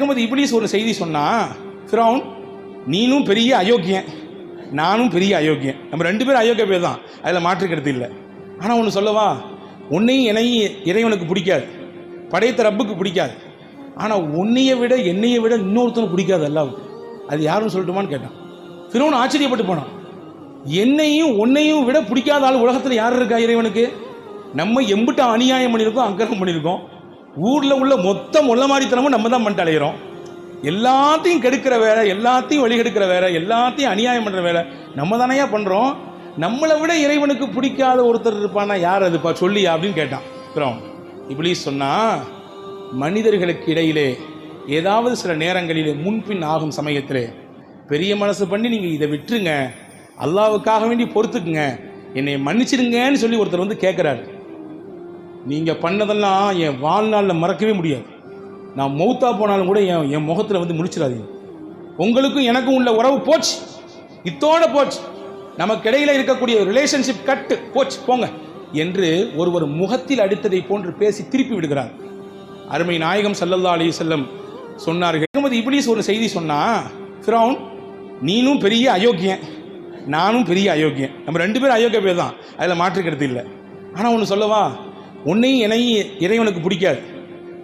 முகமது இப்லீஸ் ஒரு செய்தி சொன்னா ஃபிரௌன் நீனும் பெரிய அயோக்கியன் நானும் பெரிய அயோக்கியன். நம்ம ரெண்டு பேரும் அயோக்கிய பேர் தான். அதில் மாற்று இல்லை. ஆனால் ஒன்று சொல்லவா உன்னையும் என்னையும் இறைவனுக்கு பிடிக்காது. படைத்த ரப்புக்கு பிடிக்காது. ஆனால் உன்னையை விட என்னையை விட இன்னொருத்தனுக்கு பிடிக்காது அல்லாவுக்கு. அது யாருன்னு சொல்லட்டுமான்னு கேட்டான். ஃபிரௌன் ஆச்சரியப்பட்டு போனான். என்னையும் உன்னையும் விட பிடிக்காத ஆள் உலகத்தில் யார் இருக்கா இறைவனுக்கு? நம்ம எம்பிட்ட அநியாயம் பண்ணியிருக்கோம் அக்கிரகம் பண்ணியிருக்கோம். ஊரில் உள்ள மொத்த முள்ளமாடித்தனமும் நம்ம தான் பண்ணிட்டு அலையிறோம். எல்லாத்தையும் கெடுக்கிற வேலை எல்லாத்தையும் வழிகெடுக்கிற வேலை எல்லாத்தையும் அநியாயம் பண்ணுற வேலை நம்ம தானையா பண்ணுறோம் நம்மளை விட இறைவனுக்கு பிடிக்காத ஒருத்தர் இருப்பானா யார் அதுப்பா சொல்லியா அப்படின்னு கேட்டான். அப்புறம் இப்படி சொன்னால் மனிதர்களுக்கு இடையிலே ஏதாவது சில நேரங்களிலே முன்பின் ஆகும் சமயத்திலே பெரிய மனசு பண்ணி நீங்கள் இதை விட்டுருங்க. அல்லாவுக்காக வேண்டி பொறுத்துக்குங்க. என்னை மன்னிச்சிடுங்கன்னு சொல்லி ஒருத்தர் வந்து கேட்குறாரு நீங்கள் பண்ணதெல்லாம் என் வாழ்நாளில் மறக்கவே முடியாது. நான் மௌத்தா போனாலும் கூட என் என் முகத்தில் வந்து முடிச்சிடாதீங்க உங்களுக்கும் எனக்கும் உள்ள உறவு போச்சு. இத்தோட போச்சு. நமக்கு இடையில் இருக்கக்கூடிய ரிலேஷன்ஷிப் கட்டு போச்சு போங்க என்று ஒருவர் முகத்தில் அடித்ததை போன்று பேசி திருப்பி விடுகிறார். அருமை நாயகம் சல்லல்லா அலி செல்லம் சொன்னார்கள் முகமது இப்லீஸ் ஒரு செய்தி சொன்னா ஃபிரௌன் நீனும் பெரிய அயோக்கியன் நானும் பெரிய அயோக்கியன். நம்ம ரெண்டு பேரும் அயோக்கிய பேர் தான். அதில் மாற்று கருத்து இல்லை. ஆனால் ஒன்று சொல்லவா? உன்னையும் என்னையும் இறைவனுக்கு பிடிக்காது.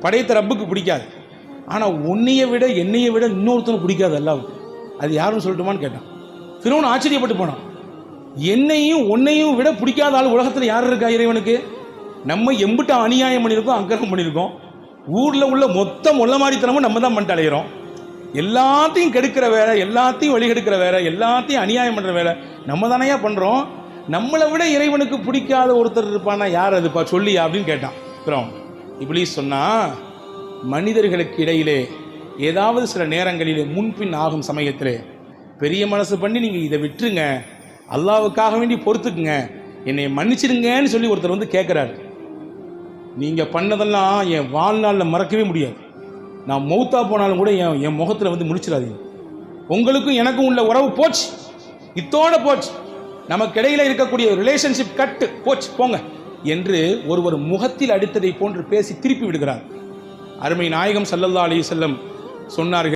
படைத்த ரப்புக்கு பிடிக்காது. ஆனால் உன்னையை விட என்னையை விட இன்னொருத்தனுக்கு பிடிக்காது அல்லாவுக்கு அது யாருன்னு சொல்லட்டுமான்னு கேட்டான். திருவன் ஆச்சரியப்பட்டு போனான். என்னையும் உன்னையும் விட பிடிக்காத ஆள் உலகத்தில் யார் இருக்கா இறைவனுக்கு? நம்ம எம்பிட்ட அநியாயம் பண்ணியிருக்கோம் அக்கிரகம் பண்ணியிருக்கோம். ஊரில் உள்ள மொத்தம் மொத்த தனமும் நம்ம தான் பண்ணிட்டு அலையிறோம். எல்லாத்தையும் கெடுக்கிற வேலை எல்லாத்தையும் வழிகெடுக்கிற வேலை எல்லாத்தையும் அநியாயம் பண்ணுற வேலை நம்ம தானையா பண்ணுறோம் நம்மளை விட இறைவனுக்கு பிடிக்காத ஒருத்தர் இருப்பானா யார் அதுப்பா சொல்லியா அப்படின்னு கேட்டான். அப்புறம் இப்படி சொன்னால் மனிதர்களுக்கு இடையிலே ஏதாவது சில நேரங்களிலே முன்பின் ஆகும் சமயத்திலே பெரிய மனசு பண்ணி நீங்கள் இதை விட்டுருங்க. அல்லாவுக்காக வேண்டி பொறுத்துக்குங்க. என்னை மன்னிச்சிடுங்கன்னு சொல்லி ஒருத்தர் வந்து கேட்குறாரு நீங்கள் பண்ணதெல்லாம் என் வாழ்நாளில் மறக்கவே முடியாது. நான் மௌத்தா போனாலும் கூட என் என் முகத்தில் வந்து முடிச்சிடாதீங்க உங்களுக்கும் எனக்கும் உள்ள உறவு போச்சு. இத்தோட போச்சு. நமக்கு இடையில இருக்கக்கூடிய ரிலேஷன்ஷிப் கட்டு. போச்சு போங்க. என்று ஒருவர் முகத்தில் அடித்ததை போன்று பேசி திருப்பி விடுகிறார். அருமை நாயகம் சல்லல்லா அலி செல்லம் சொன்னார்கள்